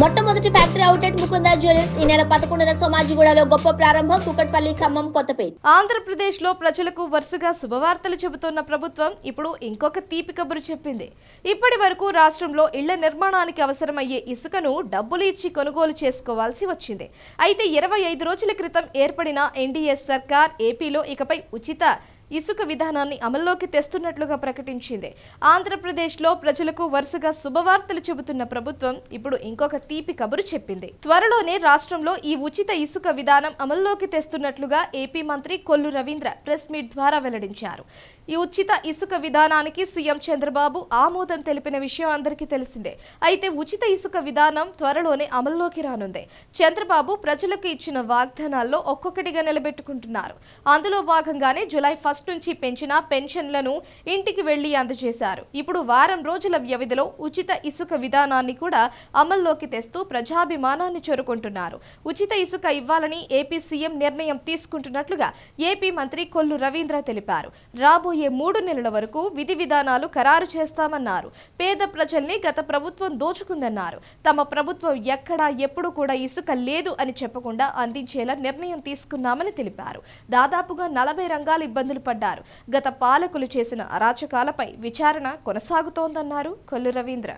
మొట్టమొదటి factory outlet Mukunda jewellers ఈ నెల పదకొండున సోమాజిగూడలో గొప్ప ప్రారంభం కుకట్పల్లి ఖమ్మం కొత్తపేట. ఆంధ్రప్రదేశ్లో ప్రజలకు వరుసగా శుభవార్తలు చెబుతున్న ప్రభుత్వం ఇప్పుడు ఇంకొక తీపి కబురు చెప్పింది. ఇప్పటి వరకు రాష్ట్రంలో ఇళ్ళ నిర్మాణానికి అవసరమయ్యే ఇసుకను డబ్బులు ఇచ్చి కొనుగోలు చేసుకోవాల్సి వచ్చింది. అయితే ఇరవై ఐదు రోజుల క్రితం ఏర్పడిన ఎన్డీఎస్ సర్కార్ ఏపీలో ఇకపై ఉచిత ఇసుక విధానాన్ని అమల్లోకి తెస్తున్నట్లుగా ప్రకటించింది. ఆంధ్రప్రదేశ్లో ప్రజలకు వరుసగా శుభవార్తలు చెబుతున్న ప్రభుత్వం ఇప్పుడు ఇంకొక తీపి కబురు చెప్పింది. త్వరలోనే రాష్ట్రంలో ఈ ఉచిత ఇసుక విధానం అమల్లోకి తెస్తున్నట్లుగా ఏపీ మంత్రి కొల్లు రవీంద్ర ప్రెస్ మీట్ ద్వారా వెల్లడించారు. ఈ ఉచిత ఇసుక విధానానికి సీఎం చంద్రబాబు ఆమోదం తెలిపిన విషయం అందరికీ తెలిసిందే. అయితే ఉచిత ఇసుక విధానం త్వరలోనే అమల్లోకి రానుంది. చంద్రబాబు ప్రజలకు ఇచ్చిన వాగ్దానాల్లో ఒక్కొక్కటిగా నిలబెట్టుకుంటున్నారు. అందులో భాగంగానే జులై ఫస్ట్ నుంచి పెంచిన పెన్షన్లను ఇంటికి వెళ్ళి అందజేశారు. ఇప్పుడు వారం రోజుల వ్యవధిలో ఉచిత ఇసుక విధానాన్ని కూడా అమల్లోకి తెస్తూ ప్రజాభిమానాన్ని చేరుకుంటున్నారు. ఉచిత ఇసుక ఇవ్వాలని ఏపీ సీఎం నిర్ణయం తీసుకుంటున్నట్లుగా ఏపీ మంత్రి కొల్లు రవీంద్ర తెలిపారు. రాబోయే మూడు నెలల వరకు విధి విధానాలు ఖరారు చేస్తామన్నారు. పేద ప్రజల్ని గత ప్రభుత్వం దోచుకుందన్నారు. తమ ప్రభుత్వం ఎక్కడా ఎప్పుడు కూడా ఇసుక లేదు అని చెప్పకుండా అందించేలా నిర్ణయం తీసుకున్నామని తెలిపారు. దాదాపుగా నలభై రంగాలు ఇబ్బందులు పడ్డారు. గత పాలకులు చేసిన అరాచకాలపై విచారణ కొనసాగుతోందన్నారు కొల్లు రవీంద్ర.